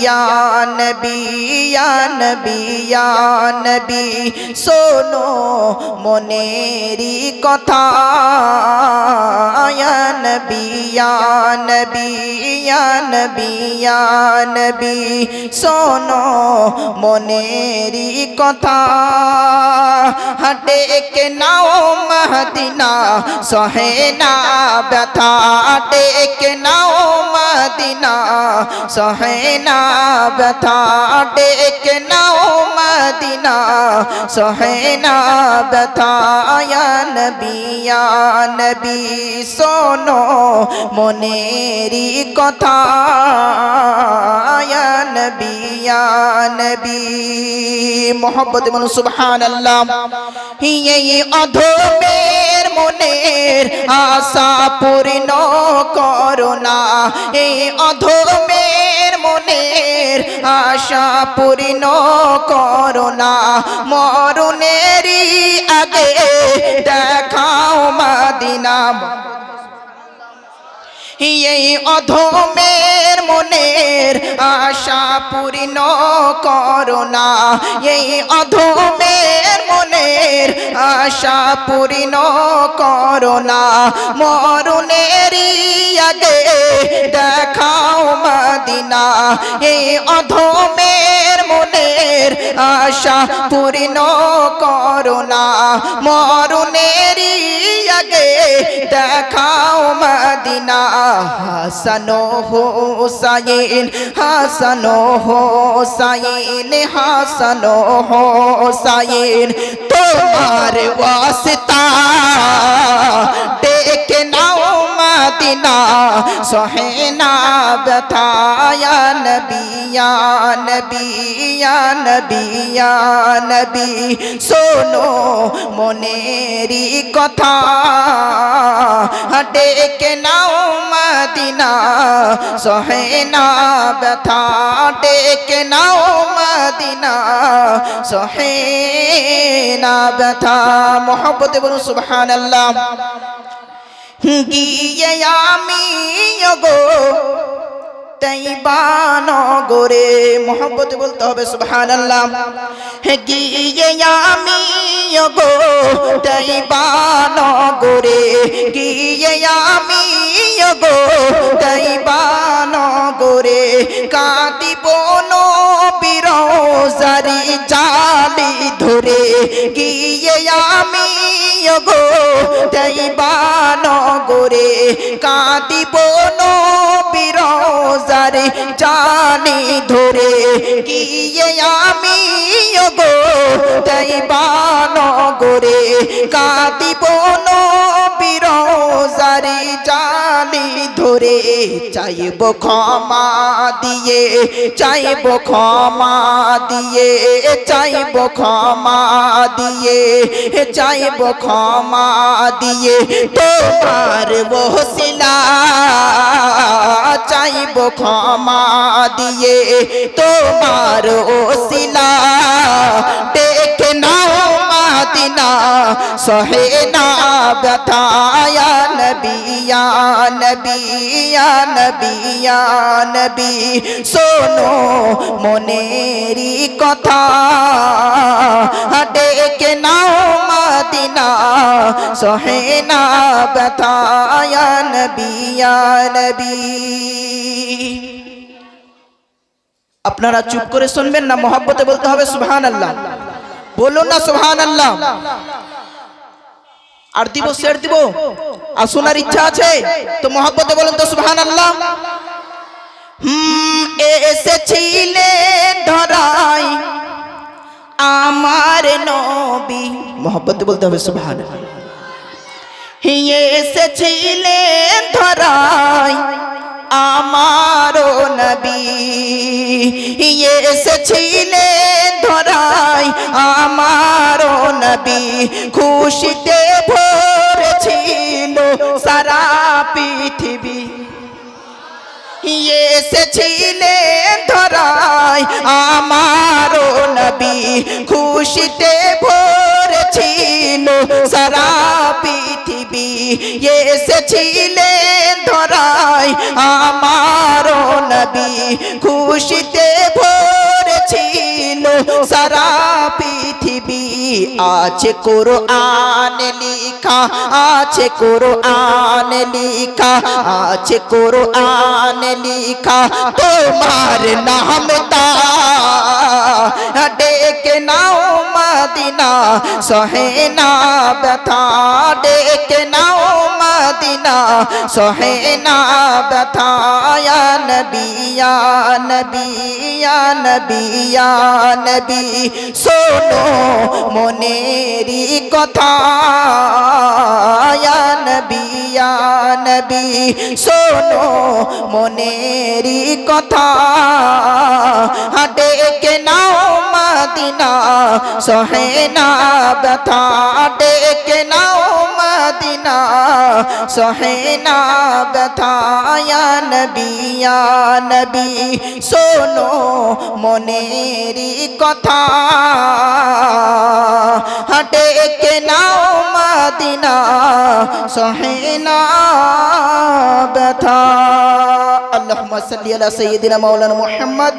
یا نبی یا نبی سنو منیری کتا یا نبی یا نبی یا نبی یا نبی منیری کتا ہٹے کے ناؤ مہدینہ سہینا بیتا ہٹے کے ناؤ مہدینہ سہینا না ব্যথা ডেকে নাও মদিনা। সহে না ব্যথা, ইয়া নবী শোনো মনেরি কথা। ইয়া নবী নবী, মোহব্বত বলুন, সুবহানাল্লাহ। এই অধমের মনের আশা পূর্ণ করোনা এই অধমের মনের আশা পূর্ণ করোনা মরণেরই আগে দেখাও মাদিনা। এই অধমের মনের আশা পূর্ণ করোনা এই অধমের মনের আশা পূর্ণ করোনা মরুনেরই আগে দেখাও মদিনা। এই অধমের মনের আশা পূর্ণ করোনা মরুনেরই আগে দেখাও মদিনা। হাসানো হোসাইন হাসানো হোসাইন হাসানো হোসাইন তোমার ওয়াসিতা। মদিনা, সহেনা ব্যথায়া নবিয়া নবিয়া নবিয়া নবী। শোনো মনেরি কথা, ডেকে নাও মদিনা, সহেনা ব্যথা ডেকে নাও মদিনা, সহেনা ব্যথা মোহাম্মতে বলুন সুবহানাল্লাহ। গিয়ে আমি গো তৈবানগরে মোহাম্মত বলতে হবে, সুবহানাল্লাহ। গিয়ে আমি গো তৈবানগরে গিয়ে আমি গো তৈবানগরে কাঁদিব নবীর জারি জালি ধরে গিয়ে আমি গো তৈবানগরে কাঁদিব নবীর জারি জানি ধরে গিয়ে আমি গো তাই তৈবানগরে কাঁদিব ধরে চাইব ক্ষমা দিয়ে চাইব ক্ষমা দিয়ে চাইব ক্ষমা দিয়ে চাইব ক্ষমা দিয়ে তোমার বহসিলা চাইব ক্ষমা দিয়ে তোমার ওসিলা মাদিনা সহে না ব্যথায়া নবিয়া নবিয়া নবিয়া নবী শোনো মনেরি কথা ডেকে নাও মাদিনা সহে না ব্যথায়া নবিয়া নবী আপনারা চুপ করে শুনবেন না মহাব্বতে বলতে হবে সুবহান আল্লাহ বলুন না সুবহান আল্লাহ আর দিব শের দিব আর শোনার ইচ্ছা আছে? তো মহাব্বতে বলুন তো সুবহান আল্লাহ হুম এসেছিলেন ধরাই আমার নবী। মহব্বতে বলতে হবে সুবহান এসেছিলেন ধরাই আমারও নবী। এসেছিলেন ধরাই আমারও নবী। খুশিতে ভরেছিল এসেছিলেন ধরাই আমারও নবী খুশিতে ভরেছিল। সারা পৃথিবী এসেছিলেন ধরাই আমারও নবী খুশি খুশিতে ভরেছিল। আছে কোরআন লিখা, আছে কোরআন লিখা, আছে কোরআন লিখা। তোমার নাম তা ডেকে নাও মদিনা সহেনা ব্যথা ডেকে নাও মদিনা সহেনা ব্যথা ইয়া নবী ইয়া নবী ইয়া নবী ইয়া নবী শোনো মনেরি কথা ইয়া নবী ইয়া নবী শোনো মনেরি কথা ডেকে নাও মদিনা সহেনা ব্যথা ডেকে নাও মদিনা, সহেনা ব্যথা, ইয়া নবী শোনো মনেরি কথা। ডেকে নাও মদিনা, সহেনা ব্যথা। আল্লাহুম্মা সাল্লি আলা মাওলানা মুহাম্মদ।